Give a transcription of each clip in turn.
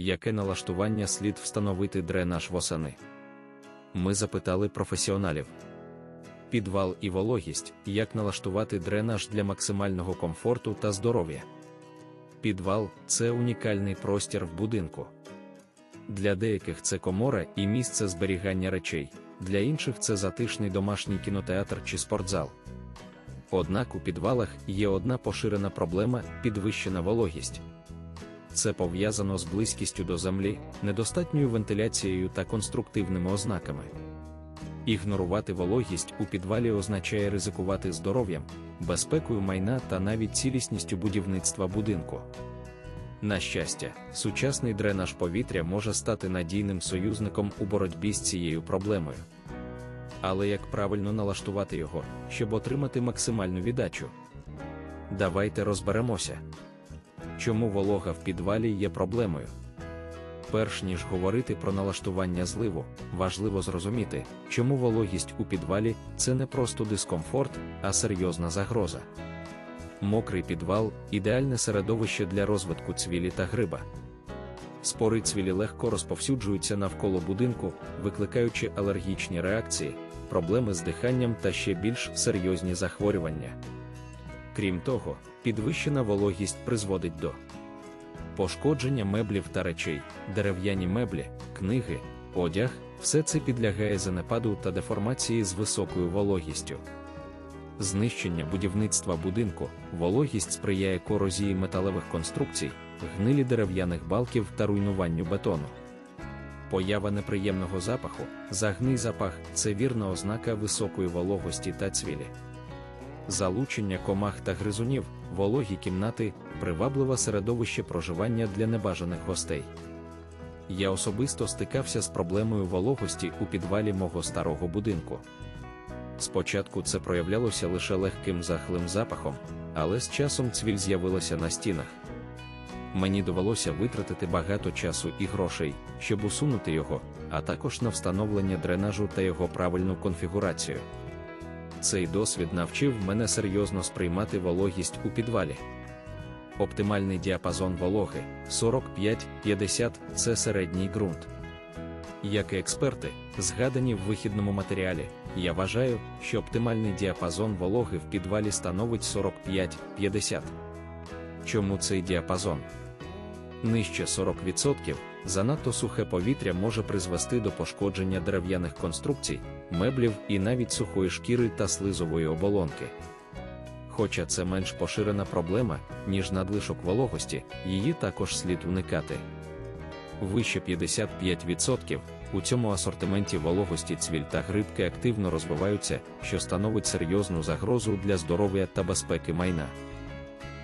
яке налаштування слід встановити дренаж восени. Ми запитали професіоналів. Підвал і вологість, як налаштувати дренаж для максимального комфорту та здоров'я. Підвал це унікальний простір в будинку. Для деяких це комора і місце зберігання речей, для інших це затишний домашній кінотеатр чи спортзал. Однак у підвалах є одна поширена проблема підвищена вологість. Це пов'язано з близькістю до землі, недостатньою вентиляцією та конструктивними ознаками. Ігнорувати вологість у підвалі означає ризикувати здоров'ям, безпекою майна та навіть цілісністю будівництва будинку. На щастя, сучасний дренаж повітря може стати надійним союзником у боротьбі з цією проблемою. Але як правильно налаштувати його, щоб отримати максимальну віддачу? Давайте розберемося. Чому волога в підвалі є проблемою? Перш ніж говорити про налаштування зливу, важливо зрозуміти, чому вологість у підвалі це не просто дискомфорт, а серйозна загроза. Мокрий підвал ідеальне середовище для розвитку цвілі та гриба. Спори цвілі легко розповсюджуються навколо будинку, викликаючи алергічні реакції, проблеми з диханням та ще більш серйозні захворювання. Крім того, підвищена вологість призводить до пошкодження меблів та речей, дерев'яні меблі, книги, одяг, все це підлягає занепаду та деформації з високою вологістю. Знищення будівництва будинку, вологість сприяє корозії металевих конструкцій, гнилі дерев'яних балків та руйнуванню бетону. Поява неприємного запаху, загний запах це вірна ознака високої вологості та цвілі. Залучення комах та гризунів, вологі кімнати, привабливе середовище проживання для небажаних гостей. Я особисто стикався з проблемою вологості у підвалі мого старого будинку. Спочатку це проявлялося лише легким захлим запахом, але з часом цвіль з'явилася на стінах. Мені довелося витратити багато часу і грошей, щоб усунути його, а також на встановлення дренажу та його правильну конфігурацію. Цей досвід навчив мене серйозно сприймати вологість у підвалі. Оптимальний діапазон вологи 45-50 це середній ґрунт. Як і експерти, згадані в вихідному матеріалі, я вважаю, що оптимальний діапазон вологи в підвалі становить 45-50. Чому цей діапазон? Нижче 40% занадто сухе повітря може призвести до пошкодження дерев'яних конструкцій, меблів і навіть сухої шкіри та слизової оболонки. Хоча це менш поширена проблема, ніж надлишок вологості, її також слід уникати. Вище 55% у цьому асортименті вологості цвіль та грибки активно розвиваються, що становить серйозну загрозу для здоров'я та безпеки майна.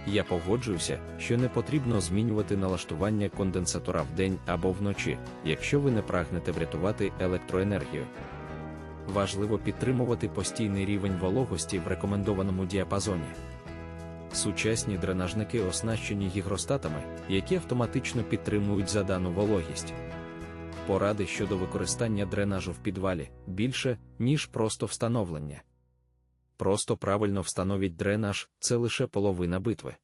Я погоджуюся, що не потрібно змінювати налаштування конденсатора вдень або вночі, якщо ви не прагнете врятувати електроенергію. Важливо підтримувати постійний рівень вологості в рекомендованому діапазоні. Сучасні дренажники оснащені гігростатами, які автоматично підтримують задану вологість. Поради щодо використання дренажу в підвалі більше, ніж просто встановлення. Просто правильно встановіть дренаж це лише половина битви.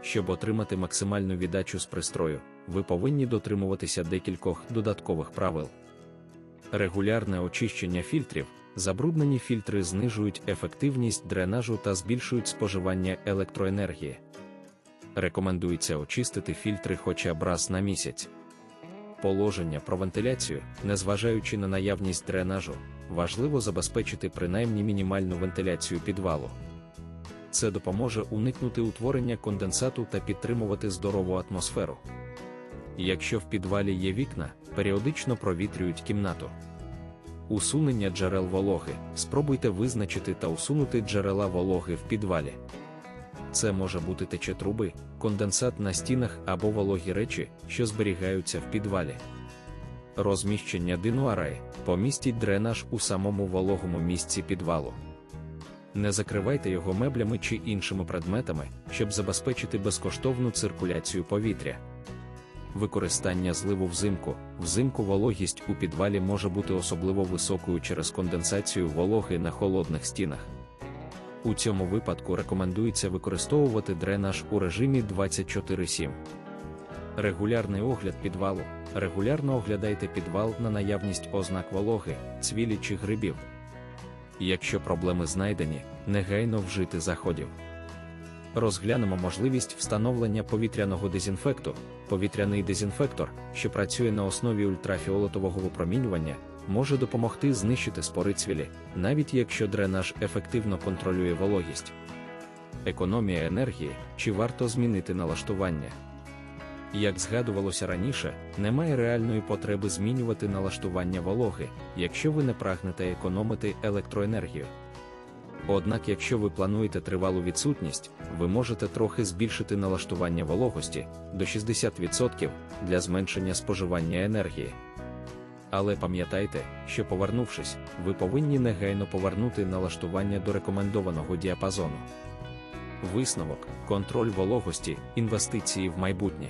Щоб отримати максимальну віддачу з пристрою, ви повинні дотримуватися декількох додаткових правил. Регулярне очищення фільтрів, забруднені фільтри знижують ефективність дренажу та збільшують споживання електроенергії. Рекомендується очистити фільтри хоча б раз на місяць. Положення про вентиляцію, незважаючи на наявність дренажу, важливо забезпечити принаймні мінімальну вентиляцію підвалу. Це допоможе уникнути утворення конденсату та підтримувати здорову атмосферу. Якщо в підвалі є вікна, періодично провітрюють кімнату. Усунення джерел вологи. Спробуйте визначити та усунути джерела вологи в підвалі. Це може бути тече труби, конденсат на стінах або вологі речі, що зберігаються в підвалі. Розміщення динуараї помістіть дренаж у самому вологому місці підвалу. Не закривайте його меблями чи іншими предметами, щоб забезпечити безкоштовну циркуляцію повітря. Використання зливу взимку. Взимку вологість у підвалі може бути особливо високою через конденсацію вологи на холодних стінах. У цьому випадку рекомендується використовувати дренаж у режимі 24-7. Регулярний огляд підвалу. Регулярно оглядайте підвал на наявність ознак вологи, цвілі чи грибів. Якщо проблеми знайдені, негайно вжити заходів. Розглянемо можливість встановлення повітряного дезінфекту. Повітряний дезінфектор, що працює на основі ультрафіолетового випромінювання, може допомогти знищити спори цвілі, навіть якщо дренаж ефективно контролює вологість. Економія енергії чи варто змінити налаштування. Як згадувалося раніше, немає реальної потреби змінювати налаштування вологи, якщо ви не прагнете економити електроенергію. Однак, якщо ви плануєте тривалу відсутність, ви можете трохи збільшити налаштування вологості до 60% для зменшення споживання енергії. Але пам'ятайте, що повернувшись, ви повинні негайно повернути налаштування до рекомендованого діапазону. Висновок, контроль вологості, інвестиції в майбутнє.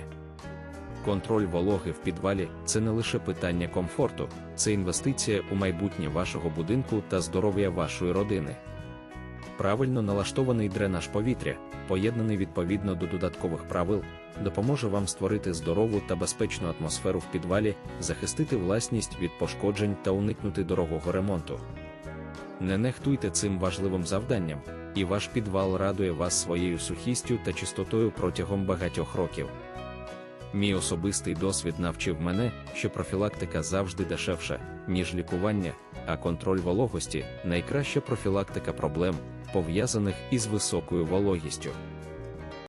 Контроль вологи в підвалі це не лише питання комфорту, це інвестиція у майбутнє вашого будинку та здоров'я вашої родини. Правильно налаштований дренаж повітря, поєднаний відповідно до додаткових правил, допоможе вам створити здорову та безпечну атмосферу в підвалі, захистити власність від пошкоджень та уникнути дорогого ремонту. Не нехтуйте цим важливим завданням, і ваш підвал радує вас своєю сухістю та чистотою протягом багатьох років. Мій особистий досвід навчив мене, що профілактика завжди дешевша, ніж лікування, а контроль вологості найкраща профілактика проблем, пов'язаних із високою вологістю.